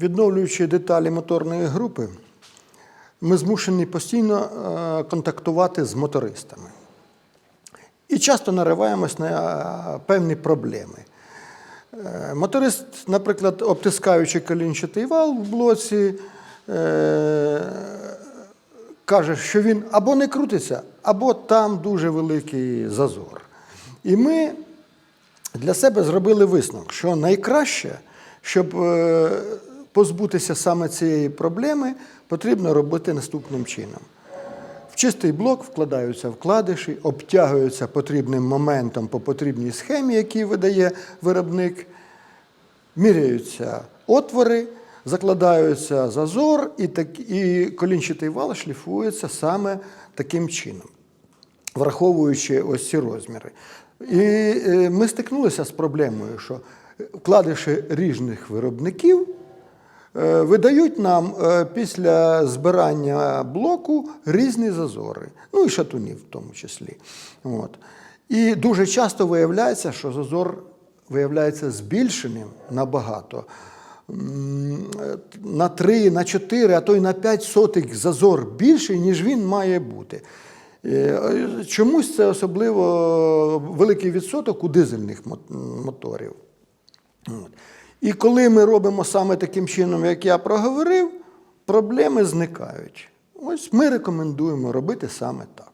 Відновлюючи деталі моторної групи, ми змушені постійно е, контактувати з мотористами. І часто нариваємось на е, певні проблеми. Е, Моторист, наприклад, обтискаючи колінчатий вал в блоці, каже, що він або не крутиться, або там дуже великий зазор. І ми для себе зробили висновок, що найкраще, щоб позбутися саме цієї проблеми, потрібно робити наступним чином. В чистий блок вкладаються вкладиші, обтягуються потрібним моментом по потрібній схемі, який видає виробник, міряються отвори, закладаються зазор, і, так, і колінчатий вал шліфується саме таким чином, враховуючи ось ці розміри. І е, ми стикнулися з проблемою, що вкладиші різних виробників видають нам е, після збирання блоку різні зазори, ну і шатунів в тому числі. От. І дуже часто виявляється, що зазор виявляється збільшеним набагато. Е, На 3, на 4, а то й на 5 сотих зазор більший, ніж він має бути. Е, Чомусь це особливо великий відсоток у дизельних мо- моторів. І коли ми робимо саме таким чином, як я проговорив, проблеми зникають. Ось ми рекомендуємо робити саме так.